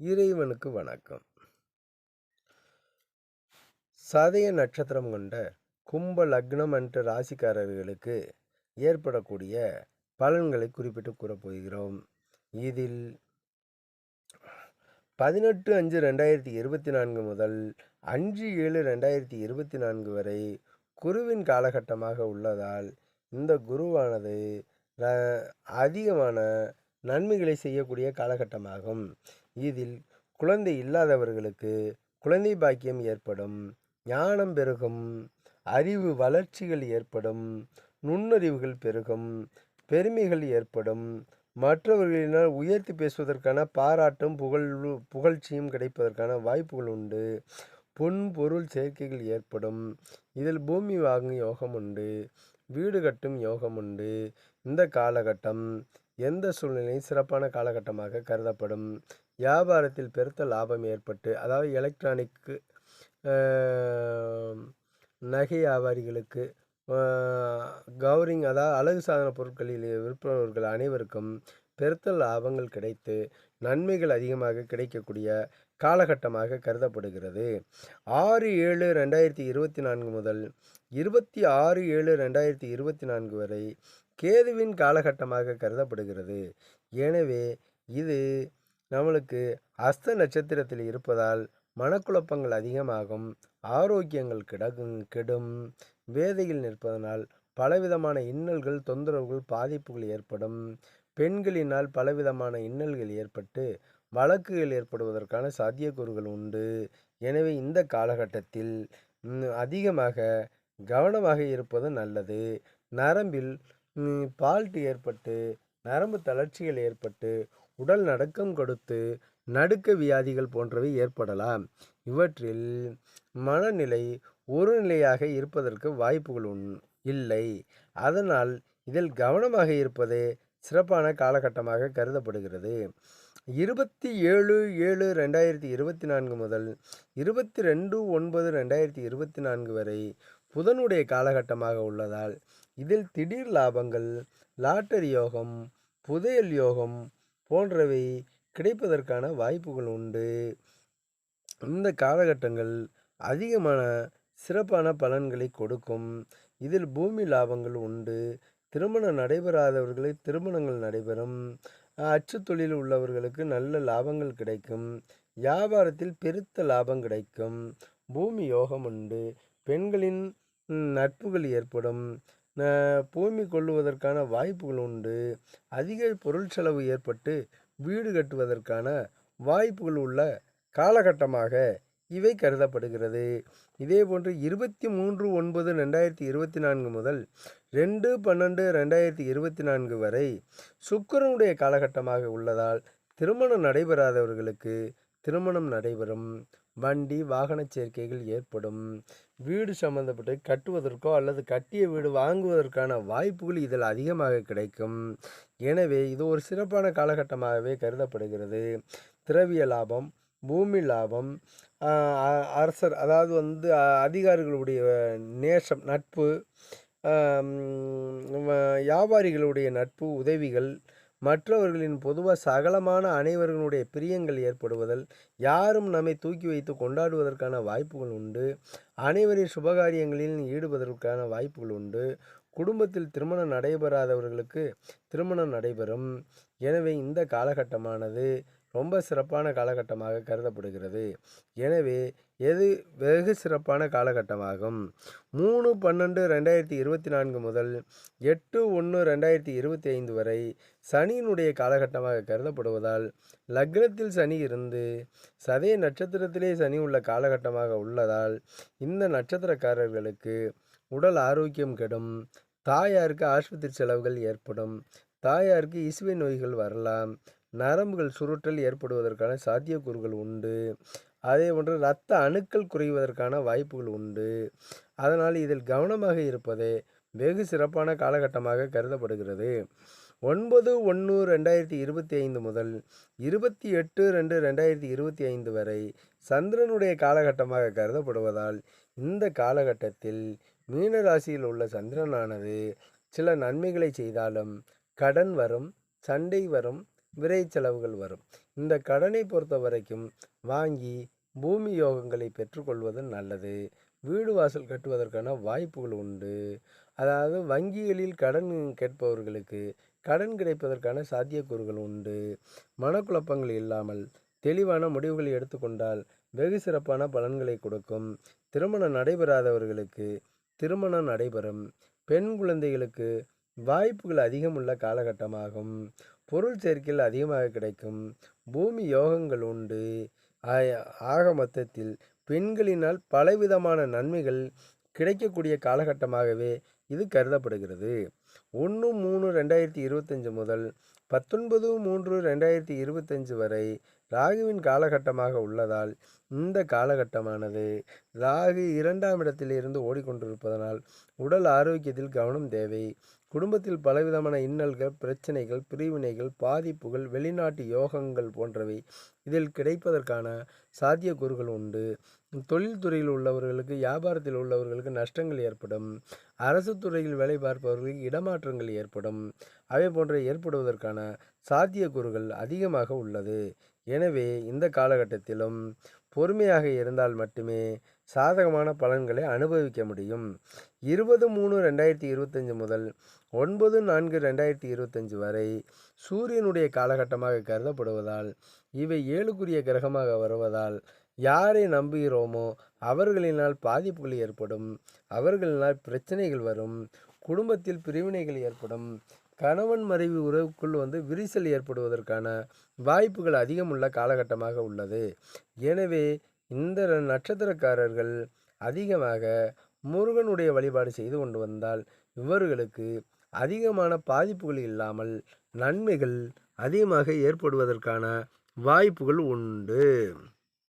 இறைவனுக்கு வணக்கம். சதய நட்சத்திரம் கொண்ட கும்ப லக்னம் என்ற ராசிக்காரர்களுக்கு ஏற்படக்கூடிய பலன்களை குறிப்பிட்டு கூறப்போகிறோம் இதில் பதினெட்டு அஞ்சு ரெண்டாயிரத்தி இருபத்தி நான்கு முதல் அஞ்சு ஏழு ரெண்டாயிரத்தி இருபத்தி நான்கு வரை குருவின் காலகட்டமாக உள்ளதால் இந்த குருவானது அதிகமான நன்மைகளை செய்யக்கூடிய காலகட்டமாகும். இதில் குழந்தை இல்லாதவர்களுக்கு குழந்தை பாக்கியம் ஏற்படும் ஞானம் பெருகும் அறிவு வளர்ச்சிகள் ஏற்படும் நுண்ணறிவுகள் பெருகும் பெருமைகள் ஏற்படும். மற்றவர்களினால் உயர்த்தி பேசுவதற்கான பாராட்டும் புகழ் புகழ்ச்சியும் கிடைப்பதற்கான வாய்ப்புகள் உண்டு. பொன் பொருள் சேர்க்கைகள் ஏற்படும். இதில் பூமி வாங்கும் யோகம் உண்டு. வீடு கட்டும் யோகம் உண்டு. இந்த காலகட்டம் எந்த சூழ்நிலையும் சிறப்பான காலகட்டமாக கருதப்படும். வியாபாரத்தில் பெருத்த லாபம் ஏற்பட்டு அதாவது எலக்ட்ரானிக்கு நகை வியாபாரிகளுக்கு கௌரிங் அதாவது அழகு சாதன பொருட்களில் விற்பவர்கள் அனைவருக்கும் பெருத்த லாபங்கள் கிடைத்து நன்மைகள் அதிகமாக கிடைக்கக்கூடிய காலகட்டமாக கருதப்படுகிறது. ஆறு ஏழு ரெண்டாயிரத்தி இருபத்தி நான்கு முதல் இருபத்தி ஆறு ஏழு ரெண்டாயிரத்தி இருபத்தி நான்கு வரை கேதுவின் காலகட்டமாக கருதப்படுகிறது. எனவே இது நம்மளுக்கு அஸ்த நட்சத்திரத்தில் இருப்பதால் மனக்குழப்பங்கள் அதிகமாகும் ஆரோக்கியங்கள் கிடக்கும் கெடும். வேதையில் நிற்பதனால் பலவிதமான இன்னல்கள் தொந்தரவுகள் பாதிப்புகள் ஏற்படும். பெண்களினால் பலவிதமான இன்னல்கள் ஏற்பட்டு வழக்குகள் ஏற்படுவதற்கான சாத்தியக்கூறுகள் உண்டு. எனவே இந்த காலகட்டத்தில் அதிகமாக கவனமாக இருப்பது நல்லது. நரம்பில் பால்ட்டு ஏற்பட்டு நரம்பு தளர்ச்சிகள் ஏற்பட்டு உடல் நடுக்கம் கொடுத்து நடுக்க வியாதிகள் போன்றவை ஏற்படலாம். இவற்றில் மனநிலை ஒரு நிலையாக இருப்பதற்கு வாய்ப்புகள் உண் இல்லை. அதனால் இதில் கவனமாக இருப்பதே சிறப்பான காலகட்டமாக கருதப்படுகிறது. இருபத்தி ஏழு ஏழு ரெண்டாயிரத்தி இருபத்தி நான்கு முதல் இருபத்தி ரெண்டு ஒன்பது ரெண்டாயிரத்தி இருபத்தி நான்கு வரை புதனுடைய காலகட்டமாக உள்ளதால் இதில் திடீர் லாபங்கள் லாட்டரி யோகம் புதையல் யோகம் போன்றவை கிடைப்பதற்கான வாய்ப்புகள் உண்டு. இந்த காலகட்டங்கள் அதிகமான சிறப்பான பலன்களை கொடுக்கும். இதில் பூமி லாபங்கள் உண்டு. திருமணம் நடைபெறாதவர்களை திருமணங்கள் நடைபெறும். அச்சு தொழில் உள்ளவர்களுக்கு நல்ல லாபங்கள் கிடைக்கும். வியாபாரத்தில் பெருத்த லாபம் கிடைக்கும். பூமி யோகம் உண்டு. பெண்களின் நட்புகள் ஏற்படும். பூமி கொள்ளுவதற்கான வாய்ப்புகள் உண்டு. அதிக பொருள் செலவு ஏற்பட்டு வீடு கட்டுவதற்கான வாய்ப்புகள் உள்ள காலகட்டமாக இவை கருதப்படுகிறது. இதேபோன்று இருபத்தி மூன்று ஒன்பது ரெண்டாயிரத்தி இருபத்தி நான்கு முதல் ரெண்டு பன்னெண்டு ரெண்டாயிரத்தி இருபத்தி நான்கு வரை சுக்கரனுடைய காலகட்டமாக உள்ளதால் திருமணம் நடைபெறாதவர்களுக்கு திருமணம் நடைபெறும். வண்டி வாகன சேர்க்கைகள் ஏற்படும். வீடு சம்பந்தப்பட்டு கட்டுவதற்கோ அல்லது கட்டிய வீடு வாங்குவதற்கான வாய்ப்புகள் இதில் அதிகமாக கிடைக்கும். எனவே இது ஒரு சிறப்பான காலகட்டமாகவே கருதப்படுகிறது. திரவிய லாபம் பூமி லாபம் அ- அரசர் அதாவது வந்து அதிகாரிகளுடைய நேசம் நட்பு வியாபாரிகளுடைய நட்பு உதவிகள் மற்றவர்களின் பொதுவாக சகலமான அனைவர்களுடைய பிரியங்கள் ஏற்படுவதல் யாரும் நம்மை தூக்கி வைத்து கொண்டாடுவதற்கான வாய்ப்புகள் உண்டு. அனைவரின் சுபகாரியங்களில் ஈடுபதற்கான வாய்ப்புகள் உண்டு. குடும்பத்தில் திருமணம் நடைபெறாதவர்களுக்கு திருமணம் நடைபெறும். எனவே இந்த காலகட்டமானது ரொம்ப சிறப்பான காலகட்டமாக கருதப்படுகிறது. எனவே எது வெகு சிறப்பான காலகட்டமாகும்? மூணு பன்னெண்டு ரெண்டாயிரத்தி இருபத்தி நான்கு முதல் எட்டு ஒன்று ரெண்டாயிரத்தி இருபத்தி ஐந்து வரை சனியினுடைய காலகட்டமாக கருதப்படுவதால் லக்னத்தில் சனி இருந்து சதய நட்சத்திரத்திலே சனி உள்ள காலகட்டமாக உள்ளதால் இந்த நட்சத்திரக்காரர்களுக்கு உடல் ஆரோக்கியம் கெடும் தாயாருக்கு ஆஸ்பத்திரி செலவுகள் ஏற்படும் தாயாருக்கு இசுவை நோய்கள் வரலாம் நரம்புகள் சுருட்டல் ஏற்படுவதற்கான சாத்தியக்கூறுகள் உண்டு. அதே போன்று இரத்த அணுக்கள் குறைவதற்கான வாய்ப்புகள் உண்டு. அதனால் இதில் கவனமாக இருப்பதே வெகு சிறப்பான காலகட்டமாக கருதப்படுகிறது. ஒன்பது ஒன்று ரெண்டாயிரத்தி இருபத்தி ஐந்து முதல் இருபத்தி எட்டு ரெண்டு ரெண்டாயிரத்தி இருபத்தி ஐந்து வரை சந்திரனுடைய காலகட்டமாக கருதப்படுவதால் இந்த காலகட்டத்தில் மீனராசியில் உள்ள சந்திரனானது சில நன்மைகளை செய்தாலும் கடன் வரும் சண்டை வரும் விரை செலவுகள் வரும். இந்த கடனை பொறுத்த வரைக்கும் வாங்கி பூமி யோகங்களை பெற்றுக்கொள்வது நல்லது. வீடு வாசல் கட்டுவதற்கான வாய்ப்புகள் உண்டு. அதாவது வங்கிகளில் கடன் கேட்பவர்களுக்கு கடன் கிடைப்பதற்கான சாத்தியக்கூறுகள் உண்டு. மனக்குழப்பங்கள் இல்லாமல் தெளிவான முடிவுகளை எடுத்துக்கொண்டால் வெகு சிறப்பான பலன்களை கொடுக்கும். திருமணம் நடைபெறாதவர்களுக்கு திருமணம் நடைபெறும். பெண் குழந்தைகளுக்கு வாய்ப்புகள் அதிகம் உள்ள காலகட்டமாகும். பொருள் சேர்க்கையில் அதிகமாக கிடைக்கும். பூமி யோகங்கள் உண்டு. ஆக மொத்தத்தில் பெண்களினால் பலவிதமான நன்மைகள் கிடைக்கக்கூடிய காலகட்டமாகவே இது கருதப்படுகிறது. ஒன்று மூணு ரெண்டாயிரத்தி இருபத்தஞ்சு முதல் பத்தொன்பது மூன்று ரெண்டாயிரத்தி இருபத்தஞ்சு வரை ராகுவின் காலகட்டமாக உள்ளதால் இந்த காலகட்டமானது ராகு இரண்டாம் இடத்தில் இருந்து ஓடிக்கொண்டிருப்பதனால் உடல் ஆரோக்கியத்தில் கவனம் தேவை. குடும்பத்தில் பலவிதமான இன்னல்கள் பிரச்சனைகள் பிரிவினைகள் பாதிப்புகள் வெளிநாட்டு யோகங்கள் போன்றவை இதில் கிடைப்பதற்கான சாத்தியக்கூறுகள் உண்டு. தொழில்துறையில் உள்ளவர்களுக்கு வியாபாரத்தில் உள்ளவர்களுக்கு நஷ்டங்கள் ஏற்படும். அரசு துறையில் வேலை பார்ப்பவர்களுக்கு இடமாற்றங்கள் ஏற்படும். அவை போன்ற ஏற்படுவதற்கான சாத்தியக்கூறுகள் அதிகமாக உள்ளது. எனவே இந்த காலகட்டத்திலும் பொறுமையாக இருந்தால் மட்டுமே சாதகமான பலன்களை அனுபவிக்க முடியும். இருபது மூணு ரெண்டாயிரத்தி இருபத்தஞ்சு முதல் ஒன்பது நான்கு ரெண்டாயிரத்தி இருபத்தஞ்சு வரை சூரியனுடைய காலகட்டமாக கருதப்படுவதால் இவை ஏழுக்குரிய கிரகமாக வருவதால் யாரை நம்புகிறோமோ அவர்களினால் பாதிப்புகள் ஏற்படும் அவர்களினால் பிரச்சனைகள் வரும் குடும்பத்தில் பிரிவினைகள் ஏற்படும் கணவன் மறைவு உறவுக்குள் வந்து விரிசல் ஏற்படுவதற்கான வாய்ப்புகள் அதிகம் உள்ள காலகட்டமாக உள்ளது. எனவே இந்த நட்சத்திரக்காரர்கள் அதிகமாக முருகனுடைய வழிபாடு செய்து கொண்டு வந்தால் இவர்களுக்கு அதிகமான பாதிப்புகள் இல்லாமல் நன்மைகள் அதிகமாக ஏற்படுவதற்கான வாய்ப்புகள் உண்டு.